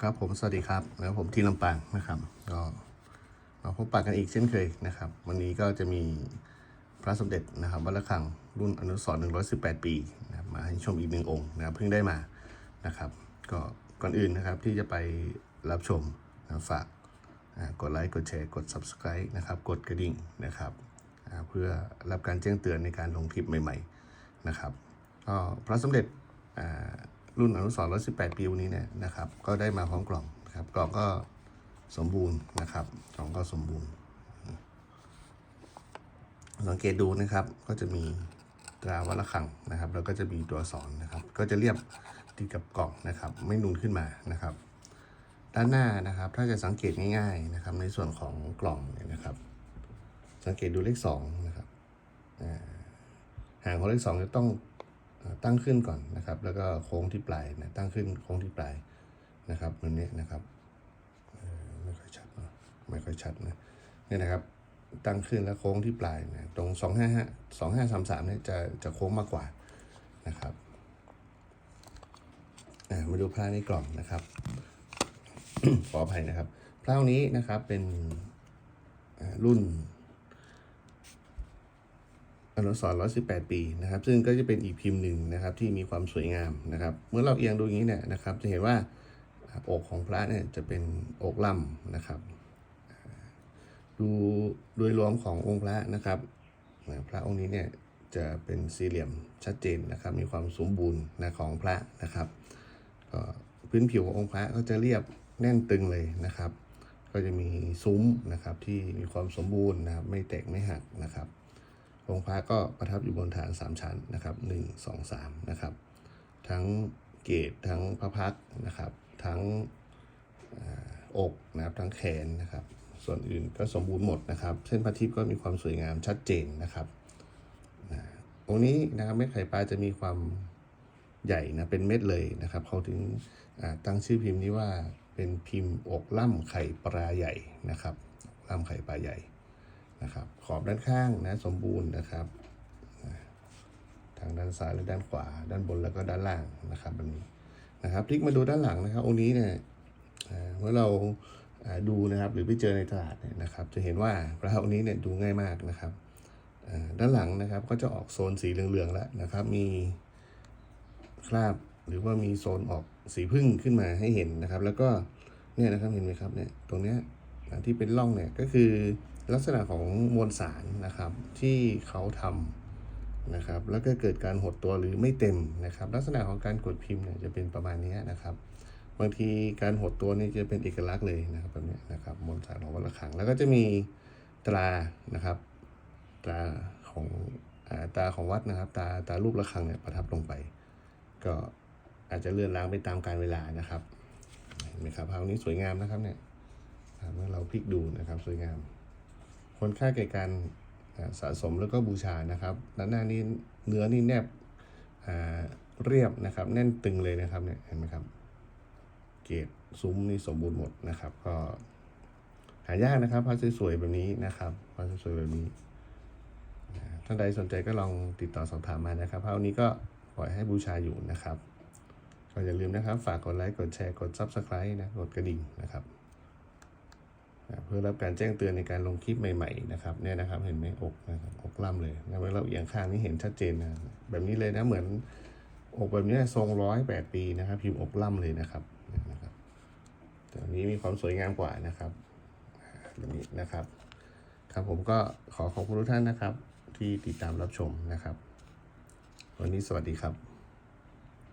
ครับผมสวัสดีครับแล้วผมที่ลำปางนะครับ ก็มาพบปะกันอีกเช่นเคยนะครับ วันนี้ก็จะมีพระสมเด็จนะครับวัดระฆังรุ่นอนุสรณ์118 ปีนะมาให้ชมอีกหนึ่งองค์นะครับเพิ่งได้มานะครับ ก็ก่อนอื่นนะครับที่จะไปรับชมนะฝากกดไลค์กดแชร์กด Subscribe นะครับ กดกระดิ่งนะครับเพื่อรับการแจ้งเตือนในการลงคลิปใหม่ ๆนะครับก็พระสมเด็จอ่า รุ่นอนุสรณ์118ปีวันนี้เนี่ยนะครับ ก็ได้มาพร้อมกล่องนะครับกล่องก็สมบูรณ์นะครับกล่องก็สมบูรณ์ สังเกตดูนะครับก็จะมีตราวัดระฆังนะครับ แล้วก็จะมีตัวสอักษรนะครับ ก็จะเรียบติดกับกล่องนะครับ ไม่นูนขึ้นมานะครับ ด้านหน้านะครับ ถ้าจะสังเกตง่ายๆนะครับ ในส่วนของกล่องเนี่ยนะครับ สังเกตดูเลขสองนะครับอ่าหางของเลขสองจะต้อง ตั้งขึ้นก่อนนะครับ แล้วก็โค้งที่ปลายนะตั้งขึ้นโค้งที่ปลายนะครับเหมือนนี้นะครับไม่ค่อยชัดนะไม่ค่อยชัดนะเนี่ยนะครับตั้งขึ้นแล้วโค้งที่ปลายนะตรงสองห้าห้าสองห้าสามสามเนี่ยจะจะโค้งมากกว่านะครับมาดูพระในกล่องนะครับขออภัยนะครับพระนี้นะครับเป็นรุ่น อนุสรณ์118 ปีนะครับ ซึ่งก็จะเป็นอีกพิมพ์หนึ่งนะครับที่มีความสวยงามนะครับ เมื่อเราเอียงดูอย่างนี้เนี่ยนะครับ จะเห็นว่าอกของพระเนี่ยจะเป็นอกล่ำนะครับ ดูโดยรวมขององค์พระนะครับ พระองค์นี้เนี่ยจะเป็นสี่เหลี่ยมชัดเจนนะครับ มีความสมบูรณ์นะของพระนะครับก็พื้นผิวขององค์พระก็จะเรียบแน่นตึงเลยนะครับ ก็จะมีซุ้มนะครับที่มีความสมบูรณ์นะครับ ไม่แตกไม่หักนะครับ องค์พระก็ประทับอยู่บนฐานสามชั้นนะครับหนึ่งสองสามนะครับทั้งเกตทั้งพระพักนะครับทั้งอกนะครับทั้งแขนนะครับส่วนอื่นก็สมบูรณ์หมดนะครับ เส้นพระทิพย์ก็มีความสวยงามชัดเจนนะครับองค์นี้นะครับเม็ดไข่ปลาจะมีความใหญ่นะเป็นเม็ดเลยนะครับเขาถึงตั้งชื่อพิมพ์นี้ว่าเป็นพิมพ์อกล่ำไข่ปลาใหญ่นะครับล่ำไข่ปลาใหญ่ นะครับ ขอบด้านข้างนะสมบูรณ์นะครับ ทางด้านซ้ายและด้านขวา ด้านบนแล้วก็ด้านล่างนะครับแบบนี้นะครับพลิกมาดูด้านหลังนะครับองค์นี้เนี่ยเมื่อเราดูนะครับหรือไปเจอในตลาดเนี่ยนะครับ จะเห็นว่าพระองค์นี้เนี่ยดูง่ายมากนะครับด้านหลังนะครับก็จะออกโซนสีเหลืองๆแล้วนะครับ มีคราบหรือว่ามีโซนออกสีพึ่งขึ้นมาให้เห็นนะครับ แล้วก็เนี่ยนะครับเห็นไหมครับเนี่ยตรงเนี้ยที่เป็นร่องเนี่ยก็คือ ลักษณะของมวลสารนะครับที่เขาทำนะครับ แล้วก็เกิดการหดตัวหรือไม่เต็มนะครับ ลักษณะของการกดพิมพ์เนี่ยจะเป็นประมาณนี้นะครับบางทีการหดตัวนี่จะเป็นเอกลักษณ์เลยนะครับแบบนี้นะครับมวลสารของวัดระฆังแล้วก็จะมีตรานะครับ ตราของอตาของวัดนะครับ ตาตารูประฆังเนี่ยประทับลงไป ก็อาจจะเลื่อนล้างไปตามกาลเวลานะครับเห็นไหมครับภาพนี้สวยงามนะครับเนี่ยอ่าเมื่อเราพลิกดูนะครับสวยงาม คนค่าแก่การสะสมแล้วก็บูชานะครับด้านหน้านี้เนื้อนี่แนบเรียบนะครับ แน่นตึงเลยนะครับเนี่ยเห็นไหมครับ เกรดซุ้มนี่สมบูรณ์หมดนะครับ ก็หายากนะครับพระสวยๆแบบนี้นะครับพระสวยๆแบบนี้ท่านใดสนใจก็ลองติดต่อสอบถามมานะครับพระนี้ก็ปล่อยให้บูชาอยู่นะครับ ก็อย่าลืมนะครับ ฝากกดไลค์กดแชร์กด Subscribe นะกดกระดิ่งนะครับ เพื่อรับการแจ้งเตือนในการลงคลิปใหม่ๆนะครับเนี่ยนะครับเห็นไหมอกนะครับอกล่ำเลยนะเมื่อเราเอียงข้างนี่เห็นชัดเจนนะแบบนี้เลยนะเหมือนอกแบบนี้ทรงร้อยแปดปีนะครับพิมพ์อกล่ำเลยนะครับนะครับแต่อันนี้มีความสวยงามกว่านะครับแบบนี้นะครับครับผมก็ขอขอบคุณทุกท่านนะครับ ที่ติดตามรับชมนะครับ วันนี้สวัสดีครับ